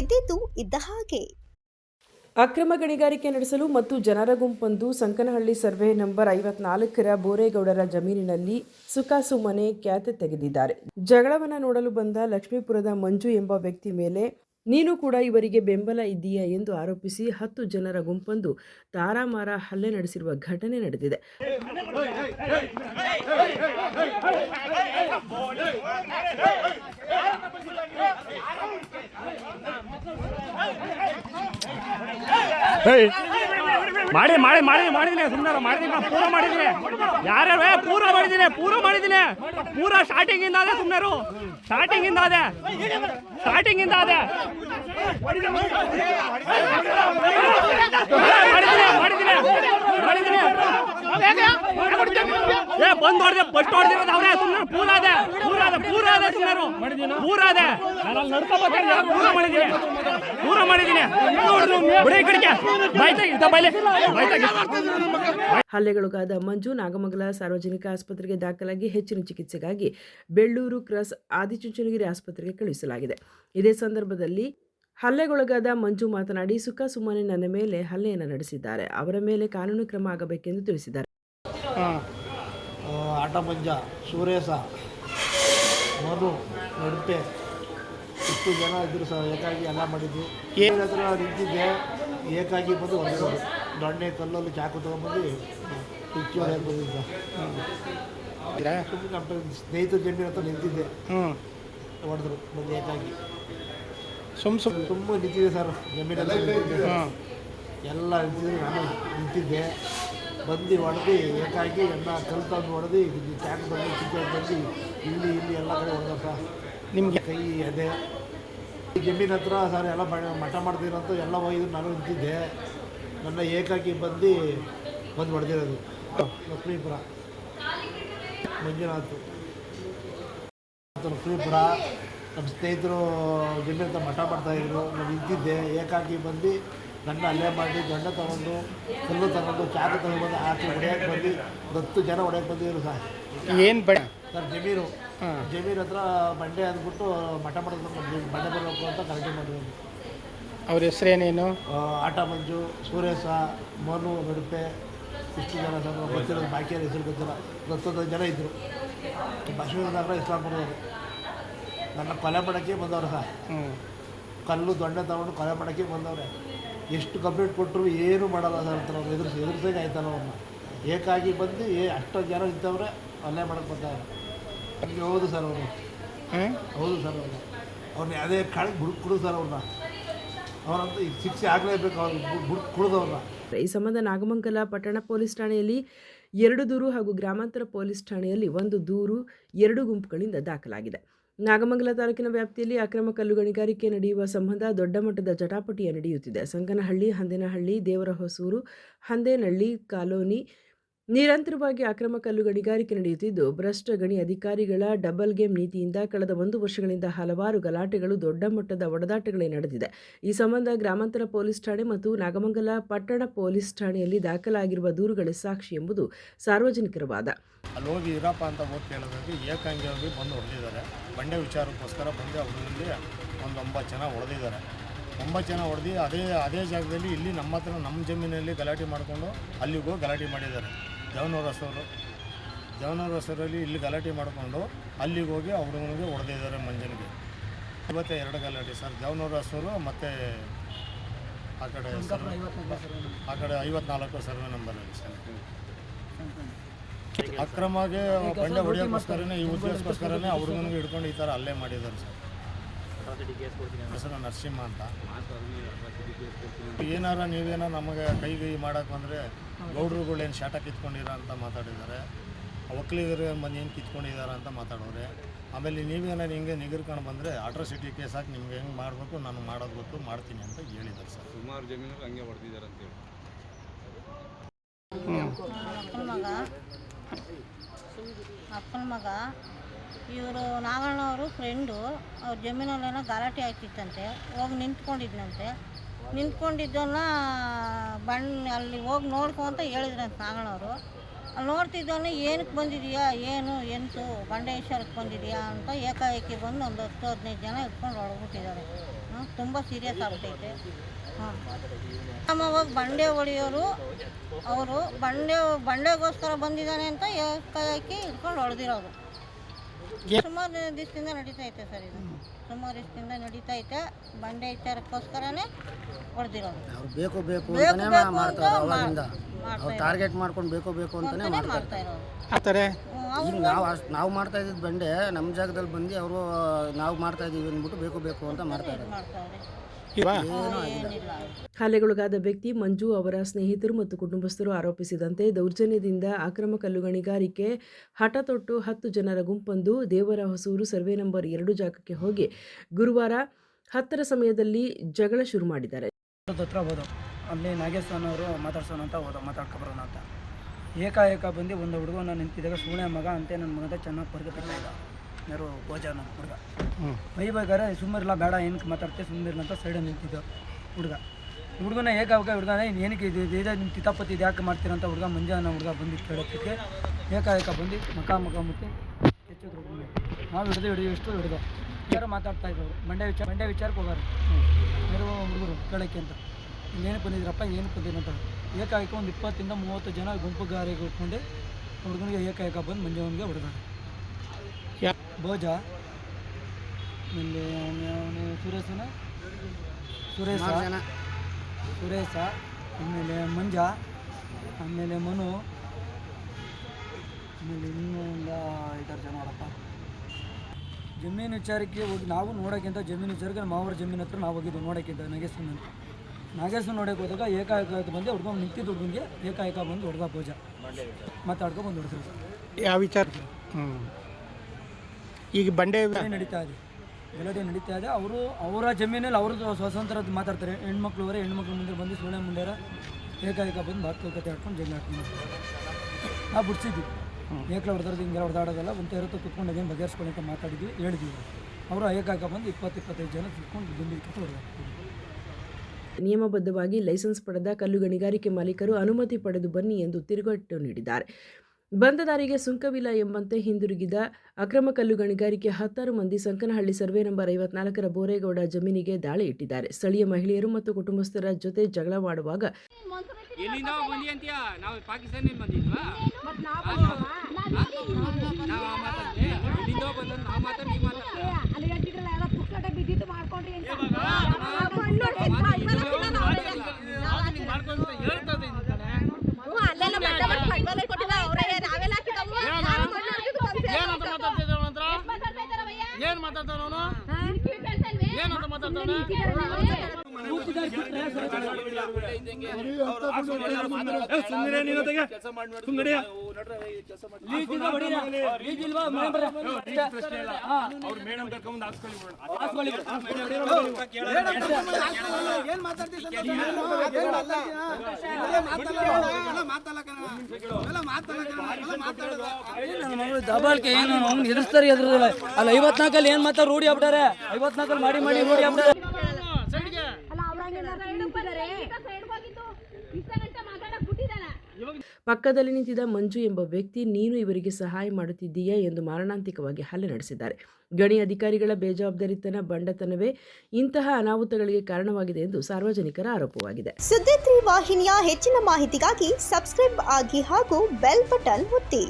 ಇದ್ದಿದ್ದು ಇದ್ದ ಹಾಗೆ. ಅಕ್ರಮ ಗಣಿಗಾರಿಕೆ ನಡೆಸಲು ಮತ್ತು ಜನರ ಗುಂಪೊಂದು ಸಂಕನಹಳ್ಳಿ ಸರ್ವೆ ನಂಬರ್ ಐವತ್ನಾಲ್ಕರ ಬೋರೇಗೌಡರ ಜಮೀನಿನಲ್ಲಿ ಸುಖಾಸುಮ್ಮನೆ ಖ್ಯಾತೆ ತೆಗೆದಿದ್ದಾರೆ. ಜಗಳವನ್ನು ನೋಡಲು ಬಂದ ಲಕ್ಷ್ಮೀಪುರದ ಮಂಜು ಎಂಬ ವ್ಯಕ್ತಿ ಮೇಲೆ ನೀನು ಕೂಡ ಇವರಿಗೆ ಬೆಂಬಲ ಇದ್ದೀಯಾ ಎಂದು ಆರೋಪಿಸಿ ಹತ್ತು ಜನರ ಗುಂಪೊಂದು ತಾರಾಮಾರ ಹಲ್ಲೆ ನಡೆಸಿರುವ ಘಟನೆ ನಡೆದಿದೆ. ಏಯ್! ಮಾಡಿ ಮಾಡಿ ಮಾಡಿ ಮಾಡಿದ್ದೀನಿ ಸುಮ್ಮನೆ ಮಾಡಿದ್ದೀನಿ ನಾನು ಪೂರ ಮಾಡಿದ್ದೀನಿ. ಯಾರ್ಯಾರು ಏ, ಪೂರ ಮಾಡಿದ್ದೀನಿ ಪೂರ ಮಾಡಿದ್ದೀನಿ. ಪೂರ ಸ್ಟಾರ್ಟಿಂಗ್ ಇಂದ ಅದೇ ಸುಮ್ಮನೆ ಸ್ಟಾರ್ಟಿಂಗ್ ಇಂದ ಅದೇ. ಸ್ಟಾರ್ಟಿಂಗ್ ಇಂದ ಅದೇ. ಮಾಡಿದ್ದೀನಿ ಮಾಡಿದ್ದೀನಿ ಮಾಡಿದ್ದೀನಿ. ಏ ಬಂದ್ ಹೊಡೆದೆ ಫಸ್ಟ್ ಹೊಡೆದಿರೋದು ಅವರೇ ಸುಮ್ಮನೆ ಪೂರ ಅದೇ ಪೂರ ಅದೇ ಪೂರ ಅದೇ ಸುಮ್ಮನೆ ಪೂರ ಅದೇ. ನಾನು ಅಲ್ಲಿ ನಡ್ಕೊಬೇಕಾದ್ರೆ ಪೂರ ಮಾಡಿದ್ದೀನಿ. ಪೂರ ಮಾಡಿದ್ದೀನಿ. ಬಿಡಿ ಈ ಕಡೆಗೆ. ಬಾಯ್ತಾಗಿ ಇದ್ದ ಬಾಯ್ಲೆ. ಬಾಯ್ತಾಗಿ ಹಲ್ಲೆಗೊಳಗಾದ ಮಂಜು ನಾಗಮಂಗಲ ಸಾರ್ವಜನಿಕ ಆಸ್ಪತ್ರೆಗೆ ದಾಖಲಾಗಿ ಹೆಚ್ಚಿನ ಚಿಕಿತ್ಸೆಗಾಗಿ ಬೆಳ್ಳೂರು ಕ್ರಾಸ್ ಆದಿಚುಂಚನಗಿರಿ ಆಸ್ಪತ್ರೆಗೆ ಕಳುಹಿಸಲಾಗಿದೆ. ಇದೇ ಸಂದರ್ಭದಲ್ಲಿ ಹಲ್ಲೆಗೊಳಗಾದ ಮಂಜು ಮಾತನಾಡಿ ಸುಖ ಸುಮ್ಮನೆ ನನ್ನ ಮೇಲೆ ಹಲ್ಲೆಯನ್ನು ನಡೆಸಿದ್ದಾರೆ. ಅವರ ಮೇಲೆ ಕಾನೂನು ಕ್ರಮ ಆಗಬೇಕೆಂದು ತಿಳಿಸಿದ್ದಾರೆ. ಆಟ ಮಂಜ ಸುರೇಶ ಮಧು ನಡುಪೆ ಇಷ್ಟು ಜನ ಇದ್ರು ಸರ್ ಏಕಾಗಿ ಎಲ್ಲ ಮಾಡಿದ್ವಿ ಏನ್ ಹತ್ರ ನಿಂತಿದ್ದೆ ಏಕಾಗಿ ಬಂದು ಹೊಡೆದ್ರು ದೊಣ್ಣೆ ಕಲ್ಲಲ್ಲಿ ಚಾಕು ಪಿಚ್ಚಿ ಹೊಡೆಯಕ್ಕೆ ಬಂದಿದ್ದ ನಮ್ಮ ಸ್ನೇಹಿತರ ಜನ ಹತ್ರ ನಿಂತಿದ್ದೆ. ಹ್ಞೂ ಹೊಡೆದ್ರು ಬಂದು ಏಕಾಗಿ. ಸುಮ್ ಸುಮ್ ತುಂಬ ನಿಂತಿದೆ ಸರ್ ಜಮೀನಲ್ಲಿ ನಿಂತಿದ್ದೆ. ಹಾಂ ಎಲ್ಲ ನಿಂತಿದ್ರು ನಾನು ನಿಂತಿದ್ದೆ. ಬಂದು ಹೊಡೆದು ಏಕಾಗಿ ಎಲ್ಲ ಕಲ್ ತಂದು ಹೊಡೆದು ಟ್ಯಾಂಕ್ ಬಂದು ಚಿಕ್ಕ ಬಂದು ಇಲ್ಲಿ ಇಲ್ಲಿ ಎಲ್ಲ ಕಡೆ ಹೊಡೆದ ಸರ್ ನಿಮಗೆ ಕೈ ಎದೆ. ಈ ಜಮೀನ್ ಹತ್ರ ಸರ್ ಎಲ್ಲ ಮಠ ಮಾಡ್ತೀರಂತ ಎಲ್ಲ ಹೋಗಿದ್ರು. ನಾನು ನಿಂತಿದ್ದೆ. ನನ್ನ ಏಕಾಕಿ ಬಂದು ಬಂದು ಹೊಡೆದಿರೋದು. ಲಕ್ಷ್ಮೀಪುರ. ಮಂಜುನಾಥ್. ಲಕ್ಷ್ಮೀಪುರ. ನಮ್ಮ ಸ್ನೇಹಿತರು ಜಮೀನ್ ಹತ್ರ ಮಠ ಮಾಡ್ತಾಯಿದ್ರು ನಾನು ನಿಂತಿದ್ದೆ. ಏಕಾಕಿ ಬಂದು ನನ್ನ ಅಲ್ಲೇ ಮಾಡಿ ಗಂಡ ತಗೊಂಡು ಕಲ್ಲು ತಗೊಂಡು ಚಾಕು ತಗೊಂಡು ಆಚೆ ಹೊಡೆಯಕ್ಕೆ ಬಂದು ಹತ್ತು ಜನ ಹೊಡೆಯಕ್ಕೆ ಬಂದಿದ್ರು ಸರ್. ಏನು ಬೇಡ? ಸರ್ ಜಮೀನು ಹಾಂ ಜಮೀನ್ ಹತ್ರ ಬಂಡೆ ಅಂದ್ಬಿಟ್ಟು ಮಠ ಮಾಡಿದ್ರು ಬಂಡೆ ಬರಬೇಕು ಅಂತ ಕರೆಕ್ಟ್ ಮಾಡಿದ್ರು ಅವ್ರ ಹೆಸರೇನೇನು ಆಟ ಮಂಜು ಸುರೇಶ ಮನು ನಡುಪೆ ಇಷ್ಟು ಜನ ಸರ್ ಗೊತ್ತಿರೋದು. ಬಾಕಿಯವ್ರ ಹೆಸರು ಗೊತ್ತಿಲ್ಲ. ಹತ್ತೊಂದು ಜನ ಇದ್ದರು ಬಸವನಗರ ಇಸ್ಲಾಂಪುರದವರು ನನ್ನ ಕೊಲೆ ಮಾಡೋಕ್ಕೆ ಬಂದವ್ರು ಸರ್. ಹ್ಞೂ ಕಲ್ಲು ದೊಡ್ಡ ತಗೊಂಡು ಕೊಲೆ ಮಾಡೋಕ್ಕೆ ಬಂದವ್ರೆ. ಎಷ್ಟು ಕಂಪ್ಲೇಂಟ್ ಕೊಟ್ಟರು ಏನು ಮಾಡಲ್ಲ ಸರ್ ಅಂತ ಅವ್ರು ಎದುರಿಸಿ ಎದುರಿಸಾಗ ಆಯ್ತಲ್ಲ ಅವ್ರನ್ನ. ಏಕಾಗಿ ಬಂದು ಏ ಅಷ್ಟೊಂದು ಜನ ಇದ್ದವ್ರೆ ಅಲ್ಲೇ ಮಾಡೋಕ್ಕೆ ಬಂದವ್ರೆ ಹೌದು ಸರ್ ಅವರು. ಹೌದು ಸರ್ ಅವರು. ಅವ್ರನ್ನ ಕುಡು ಸರ್ ಅವ್ರನ್ನ ಅವರಂತ ಈಗ ಶಿಕ್ಷೆ ಆಗಲೇಬೇಕು ಅವ್ರಿಗೆ ಬುಡುಕ್ ಕುಡ್ದವ್ರನ್ನ ಈ ಸಂಬಂಧ ನಾಗಮಂಗಲ ಪಟ್ಟಣ ಪೊಲೀಸ್ ಠಾಣೆಯಲ್ಲಿ ಎರಡು ದೂರು ಹಾಗೂ ಗ್ರಾಮಾಂತರ ಪೊಲೀಸ್ ಠಾಣೆಯಲ್ಲಿ ಒಂದು ದೂರು ಎರಡು ಗುಂಪುಗಳಿಂದ ದಾಖಲಾಗಿದೆ. ನಾಗಮಂಗಲ ತಾಲೂಕಿನ ವ್ಯಾಪ್ತಿಯಲ್ಲಿ ಅಕ್ರಮ ಕಲ್ಲು ಗಣಿಗಾರಿಕೆ ನಡೆಯುವ ಸಂಬಂಧ ದೊಡ್ಡ ಮಟ್ಟದ ಜಟಾಪಟಿಯ ನಡೆಯುತ್ತಿದೆ. ಸಂಕನಹಳ್ಳಿ ಹಂದೇನಹಳ್ಳಿ ದೇವರಹೊಸೂರು ಹಂದೇನಹಳ್ಳಿ ಕಾಲೋನಿ ನಿರಂತರವಾಗಿ ಅಕ್ರಮ ಕಲ್ಲು ಗಣಿಗಾರಿಕೆ ನಡೆಯುತ್ತಿದ್ದು ಭ್ರಷ್ಟ ಗಣಿ ಅಧಿಕಾರಿಗಳ ಡಬಲ್ ಗೇಮ್ ನೀತಿಯಿಂದ ಕಳೆದ ಒಂದು ವರ್ಷಗಳಿಂದ ಹಲವಾರು ಗಲಾಟೆಗಳು, ದೊಡ್ಡ ಮಟ್ಟದ ಒಡೆದಾಟಗಳೇ ನಡೆದಿದೆ. ಈ ಸಂಬಂಧ ಗ್ರಾಮಾಂತರ ಪೊಲೀಸ್ ಠಾಣೆ ಮತ್ತು ನಾಗಮಂಗಲ ಪಟ್ಟಣ ಪೊಲೀಸ್ ಠಾಣೆಯಲ್ಲಿ ದಾಖಲಾಗಿರುವ ದೂರುಗಳ ಸಾಕ್ಷಿ ಎಂಬುದು ಸಾರ್ವಜನಿಕರ ವಾದ ಅಲ್ಲಿ ಹೋಗಿ ಇರಪ್ಪ ಅಂತ ಹೋಗಿ ಕೇಳೋದಕ್ಕೆ ಏಕಾಂಗಿಯಾಗಿ ಬಂದು ಹೊಡೆದಿದ್ದಾರೆ. ಬಂಡೆ ವಿಚಾರಕ್ಕೋಸ್ಕರ ಬಂದು ಅವರಲ್ಲಿ ಒಂದು ಒಂಬತ್ತು ಜನ ಹೊಡೆದಿದ್ದಾರೆ. ಒಂಬತ್ತು ಜನ ಹೊಡೆದು ಅದೇ ಅದೇ ಜಾಗದಲ್ಲಿ ಇಲ್ಲಿ ನಮ್ಮ ಹತ್ರ ನಮ್ಮ ಜಮೀನಲ್ಲಿ ಗಲಾಟೆ ಮಾಡಿಕೊಂಡು ಅಲ್ಲಿಗೂ ಗಲಾಟೆ ಮಾಡಿದ್ದಾರೆ. ಜವನೂರ ಹೊಸವರು ಜವನೂರ ಹೊಸರಲ್ಲಿ ಇಲ್ಲಿ ಗಲಾಟೆ ಮಾಡಿಕೊಂಡು ಅಲ್ಲಿಗೆ ಹೋಗಿ ಅವ್ರಿಗೆ ಹುಡುಗನಿಗೆ ಹೊಡೆದಿದ್ದಾರೆ ಮಂಜನಿಗೆ. ಇವತ್ತೇ ಎರಡು ಗಲಾಟೆ ಸರ್ ಜವನೂರ ಹೊಸವರು ಮತ್ತು ಆ ಕಡೆ ಸರ್ ಆ ಕಡೆ ಐವತ್ನಾಲ್ಕು ಸರ್ವೆ ನಂಬರಲ್ಲಿ ಸರ್. ಅಕ್ರಮವಾಗಿ ಬಂಡೆ ಹೊಡೆಯೋಕ್ಕೋಸ್ಕರನೇ ಈ ಉದ್ದೇಶಕ್ಕೋಸ್ಕರನೇ ಅವ್ರಿಗೆ ಹುಡುಗನಿಗೆ ಹಿಡ್ಕೊಂಡು ಈ ಥರ ಅಲ್ಲೇ ಮಾಡಿದ್ದಾರೆ ಸರ್. ಹೆಸರು ನರಸಿಂಹ ಅಂತ. ಏನಾರ ನೀವೇನೋ ನಮಗೆ ಕೈ ಕೈ ಮಾಡಕ್ಕೆ ಬಂದರೆ ಏನು ಶಾಟ ಕಿತ್ಕೊಂಡಿರ ಅಂತ ಮಾತಾಡಿದ್ದಾರೆ. ಒಕ್ಕಲಿಗರು ಬಂದು ಏನು ಕಿತ್ಕೊಂಡಿದ್ದಾರೆ ಅಂತ ಮಾತಾಡೋರೆ. ಆಮೇಲೆ ನೀವೇನಾರು ಹಿಂಗೆ ನಿಗರ್ಕೊಂಡು ಬಂದರೆ ಅಟ್ರಾಸಿಟಿ ಕೇಸ್ ಹಾಕಿ ನಿಮ್ಗೆ ಹೆಂಗೆ ಮಾಡಬೇಕು ನಾನು ಮಾಡೋದು ಗೊತ್ತು ಮಾಡ್ತೀನಿ ಅಂತ ಹೇಳಿದ್ದಾರೆ ಸರ್. ಸುಮಾರು ಜಮೀನು ಹಂಗೆ ಹೊಡೆದಿದ್ದಾರೆ ಅಂತೇಳಿ ಅಪ್ಪನ ಮಗ. ಅಪ್ಪನ ಮಗ ಇವರು ನಾಗಣ್ಣವರು ಫ್ರೆಂಡು ಅವ್ರ ಜಮೀನಲ್ಲೇನೋ ಗಲಾಟೆ ಆಗ್ತಿತ್ತಂತೆ. ಹೋಗಿ ನಿಂತ್ಕೊಂಡಿದ್ನಂತೆ. ನಿಂತ್ಕೊಂಡಿದ್ದನ್ನ ಬಣ್ಣ ಅಲ್ಲಿ ಹೋಗಿ ನೋಡ್ಕೊ ಅಂತ ಹೇಳಿದ್ರಂತೆ ನಾಗಣ್ಣವರು ಅಲ್ಲಿ ನೋಡ್ತಿದ್ದವನ್ನ ಏನಕ್ಕೆ ಬಂದಿದೀಯಾ? ಏನು? ಎಂತು? ಬಂಡೇಶ್ವರಕ್ಕೆ ಬಂದಿದೆಯಾ? ಅಂತ ಏಕಾಏಕಿ ಬಂದು ಒಂದು ಹತ್ತು, ಹದಿನೈದು ಜನ ಇಟ್ಕೊಂಡು ಹೊಡ್ಬಿಟ್ಟಿದ್ದಾರೆ ತುಂಬ ಸೀರಿಯಸ್ ಆಗ್ತೈತೆ. ಹಾಂ ಅವಾಗ ಬಂಡೆ ಹೊಡೆಯೋರು, ಅವರು ಬಂಡೆ, ಬಂಡೆಗೋಸ್ಕರ ಬಂದಿದ್ದಾನೆ ಅಂತ ಏಕಾಏಕಿ ಇಟ್ಕೊಂಡು ಹೊಡೆದಿರೋದು. ಸುಮಾರು ದಿವಸದಿಂದ ನಡೀತಾ ಐತೆ ಸರ್ ಇದು. ಸುಮಾರು ದಿವಸದಿಂದ ನಡೀತಾ ಐತೆ. ಬಂಡೆ ವಿಚಾರಕ್ಕೋಸ್ಕರನೇ ಹೊಡೆದಿರೋದು. ಅವ್ರು ಬೇಕು ಬೇಕು ಅಂತಾನೆ ಮಾಡ್ತಾರೆ ಅಂತ ಅವಾಗಿಂದ. ಅವ್ರು ಟಾರ್ಗೆಟ್ ಮಾಡ್ಕೊಂಡು ಬೇಕು ಬೇಕು ಅಂತಾನೆ ಮಾಡ್ತಾರೆ. ಮಾಡ್ತಾ ಇರೋದು. ಆಗ್ತಾರೆ ಈಗ ನಾವು ಅಷ್ಟು ನಾವು ಮಾಡ್ತಾ ಇದ್ದಿದ್ದು ಬಂಡೆ ನಮ್ಮ ಜಾಗದಲ್ಲಿ ಬಂದು ಅವರು ನಾವು ಮಾಡ್ತಾ ಇದ್ದೀವಿ ಅಂದ್ಬಿಟ್ಟು ಬೇಕು ಬೇಕು ಅಂತ ಮಾಡ್ತಾ ಮಾಡ್ತಾವ್ರೆ ಹಲ್ಲೆಗೊಳಗಾದ ವ್ಯಕ್ತಿ ಮಂಜು ಅವರ ಸ್ನೇಹಿತರು ಮತ್ತು ಕುಟುಂಬಸ್ಥರು ಆರೋಪಿಸಿದಂತೆ ದೌರ್ಜನ್ಯದಿಂದ ಅಕ್ರಮ ಕಲ್ಲುಗಣಿಗಾರಿಕೆ ಹಠ ತೊಟ್ಟು ಹತ್ತು ಜನರ ಗುಂಪೊಂದು ದೇವರ ಹೊಸೂರು ಸರ್ವೆ ನಂಬರ್ ಎರಡು ಜಾಗಕ್ಕೆ ಹೋಗಿ ಗುರುವಾರ ಹತ್ತರ ಸಮಯದಲ್ಲಿ ಜಗಳ ಶುರು ಮಾಡಿದ್ದಾರೆ. ಹತ್ರ ಅಲ್ಲಿ ನಾಗೇಶನ್ ಅವರು ಮಾತಾಡ್ಸೋಣ ಅಂತ ಹೋದ ಮಾತಾಡ್ಕೊಬರೋಣ ಅಂತ. ಏಕಾಏಕ ಬಂದು ಒಂದು ಹುಡುಗನ ನಿಂತಿದ್ದಾಗ ಸೂಳೆ ಮಗ ಅಂತೆ ನನ್ನ ಮಗದ ಚೆನ್ನಾಗಿ ಯಾರು ಭೋಜ ನಮ್ಮ ಹುಡುಗ ಬೈಬೇಕಾದ್ರೆ ಸುಮ್ಮನಿರಲ್ಲ ಬೇಡ ಏನಕ್ಕೆ ಮಾತಾಡ್ತೀವಿ ಸುಮ್ಮನಿರಲ್ಲ ಅಂತ ಸೈಡಲ್ಲಿ ನಿಂತಿದ್ದು ಹುಡುಗ. ಹುಡುಗನ ಏಕಾಏಕ ಇನ್ನು ಏನಕ್ಕೆ ಇದು ಇದೇ ಇದೆ ನಿಮ್ಮ ಕಿತಾಪತಿ ಇದು ಯಾಕೆ ಮಾಡ್ತೀರ ಅಂತ ಹುಡುಗ ಮುಂಜಾನೆ ಹುಡುಗ ಬಂದು ಕೇಳೋದಕ್ಕೆ ಏಕಾಏಕ ಬಂದು ಮುಖ ಮಕ ಮುಟ್ಟಿ ಹೆಚ್ಚಿದ್ರು ಹುಡುಗನ ನಾವು ಹಿಡಿದು ಹಿಡಿದು ಎಷ್ಟು ಹಿಡಿದು. ಯಾರು ಮಾತಾಡ್ತಾ ಇದ್ರು ಮಂಡ್ಯ ವಿಚಾರ ಮಂಡ್ಯ ವಿಚಾರಕ್ಕೆ ಹೋಗಾರೆ. ಯಾರು ಹುಡುಗರು ಕೇಳೋಕ್ಕೆ ಅಂತ. ಏನಕ್ಕೆ ಬಂದಿದ್ರಪ್ಪ ಏನಕ್ಕೆ ಬಂದಿರಂತ ಏಕಾಏಕ ಒಂದು ಇಪ್ಪತ್ತಿಂದ ಮೂವತ್ತು ಜನ ಗುಂಪು ಗಾರಿಗೆ ಉಟ್ಕೊಂಡು ಹುಡುಗನಿಗೆ ಏಕಾಏಕ ಬಂದು ಮಂಜೆ ಹೊಡೆದಾರೆ. ಭೋಜ. ಆಮೇಲೆ ಅವನು ಸುರೇಶನ? ಸುರೇಶ. ಸುರೇಶ. ಆಮೇಲೆ ಮಂಜ. ಆಮೇಲೆ ಮನು. ಆಮೇಲೆ ಇನ್ನೂ ಒಂದು ಐದಾರು ಜನ ನೋಡಪ್ಪ ಜಮೀನು ವಿಚಾರಕ್ಕೆ ಹೋಗಿ ನಾವು ನೋಡೋಕ್ಕಿಂತ ಜಮೀನು ವಿಚಾರಕ್ಕೆ ಮಾವರ ಜಮೀನು ಹತ್ರ ನಾವು ಹೋಗಿದ್ದು ನೋಡೋಕ್ಕಿಂತ ನಾಗೇಶ್ವರನ ನಾಗೇಶ್ವರ ನೋಡೋಕೆ ಹೋದಾಗ ಏಕಾಏಕ ಬಂದು ಹುಡ್ಕೊಂಡು ನಿಂತಿದ್ದು ಹುಡುಗಿಗೆ ಏಕಾಏಕ ಬಂದು ಹೊಡೆದ ಪೂಜಾ ಮಾತಾಡ್ಕೊಂಡು ಬಂದು ಹೊಡೆದ್ರು. ಯಾವ ವಿಚಾರ? ಹ್ಞೂ ಈಗ ಬಂಡೆ ನಡೀತಾ ಇದೆ. ಗಲಾಟೆ ನಡೀತಾ ಇದೆ. ಅವರು ಅವರ ಜಮೀನಲ್ಲಿ ಅವ್ರದ್ದು ಸ್ವತಂತ್ರದ್ದು ಮಾತಾಡ್ತಾರೆ. ಹೆಣ್ಮಕ್ಳು ಅವರೇ ಹೆಣ್ಮಕ್ಳು ಮುಂದೆ ಬಂದು ಸುಣ್ಣ ಮುಂದೆ ಏಕಾಏಕ ಬಂದು ಮಾತುಕತೆ ಆಡ್ಕೊಂಡು ಜಗಳ ಆಡ್ಕೊಂಡು ನಾವು ಬಿಡ್ಸಿದ್ವಿ. ಏಕಲ ಹೊಡೆದ್ರದ್ದು ಹಿಂಗೆ ಹೊಡೆದಾಡೋದಲ್ಲ ಒಂದು ಇರುತ್ತೆ ಕುತ್ಕೊಂಡು ಅದೇನು ಬಗೆಹರಿಸ್ಕೊಂಡು ಅಂತ ಮಾತಾಡಿದ್ವಿ ಹೇಳಿದ್ವಿ. ಅವರು ಏಕಾಏಕ ಬಂದು ಇಪ್ಪತ್ತು ಇಪ್ಪತ್ತೈದು ಜನ ಕುತ್ಕೊಂಡು ಬಂದು ಹೊಡೆದಾಡ್ತೀವಿ ನಿಯಮಬದ್ಧವಾಗಿ ಲೈಸೆನ್ಸ್ ಪಡೆದ ಕಲ್ಲು ಗಣಿಗಾರಿಕೆ ಮಾಲೀಕರು ಅನುಮತಿ ಪಡೆದು ಬನ್ನಿ ಎಂದು ತಿರುಗೇಟು ನೀಡಿದ್ದಾರೆ. ಬಂದ ದಾರಿಗೆ ಸುಂಕವಿಲ್ಲ ಎಂಬಂತೆ ಹಿಂದಿರುಗಿದ ಅಕ್ರಮ ಕಲ್ಲು ಗಣಿಗಾರಿಕೆ ಹತ್ತಾರು ಮಂದಿ ಸಂಕನಹಳ್ಳಿ ಸರ್ವೆ ನಂಬರ್ ಐವತ್ನಾಲ್ಕರ ಬೋರೇಗೌಡ ಜಮೀನಿಗೆ ದಾಳಿ ಇಟ್ಟಿದ್ದಾರೆ ಸ್ಥಳೀಯ ಮಹಿಳೆಯರು ಮತ್ತು ಕುಟುಂಬಸ್ಥರ ಜೊತೆ ಜಗಳ ಮಾಡುವಾಗ ಎಲ್ಲಿಂದ ಬಂದಿ ಅಂತೀಯ ನಾವು ಪಾಕಿಸ್ತಾನದಿಂದ ಬಂದಿದ್ವಾ ನಾವು ಮಾತಾಡ್ತೀವಿ ಎಲ್ಲಿಂದ ಬಂದ ನಾವು ಮಾತಾಡಿ ನೀವು ಮಾತಾಡ್ತೀವಿ ಏನು ಮಾತಾಡ್ತಾನ ಅವನು ಏನಂತ ಮಾತಾಡ್ತಾನೆ ನನ್ನ ಮಗಳು ದಬಾಳ್ಕೆ ಏನು? ಎದುರಿಸ್ತಾರೆ ಎದುರಿಲ್ಲ ಅಲ್ಲಿ ಐವತ್ನಾಲ್ಕಲ್ಲಿ ಏನ್ ಮಾತಾಡ ರೂಢಿ ಆಗ್ಬಿಟ್ಟಾರೆ. ಐವತ್ನಾಲ್ಕಲ್ಲಿ ಮಾಡಿ ಮಾಡಿ ರೂಢಿ ಆಗ್ಬಿಟ್ಟಾರೆ. ಪಕ್ಕದಲ್ಲಿ ನಿಂತಿದ್ದ ಮಂಜು ಎಂಬ ವ್ಯಕ್ತಿ, ನೀನು ಇವರಿಗೆ ಸಹಾಯ ಮಾಡುತ್ತಿದ್ದೀಯಾ? ಎಂದು ಮಾರಣಾಂತಿಕವಾಗಿ ಹಲ್ಲೆ ನಡೆಸಿದ್ದಾರೆ. ಗಣಿ ಅಧಿಕಾರಿಗಳ ಬೇಜವಾಬ್ದಾರಿತನ, ಬಂಡತನವೇ ಇಂತಹ ಅನಾಹುತಗಳಿಗೆ ಕಾರಣವಾಗಿದೆ ಎಂದು ಸಾರ್ವಜನಿಕರ ಆರೋಪವಾಗಿದೆ. ಸುದ್ದಿ ವಾಹಿನಿಯ ಹೆಚ್ಚಿನ ಮಾಹಿತಿಗಾಗಿ ಸಬ್ಸ್ಕ್ರೈಬ್ ಆಗಿ ಹಾಗೂ ಬೆಲ್ ಬಟನ್ ಒತ್ತಿ.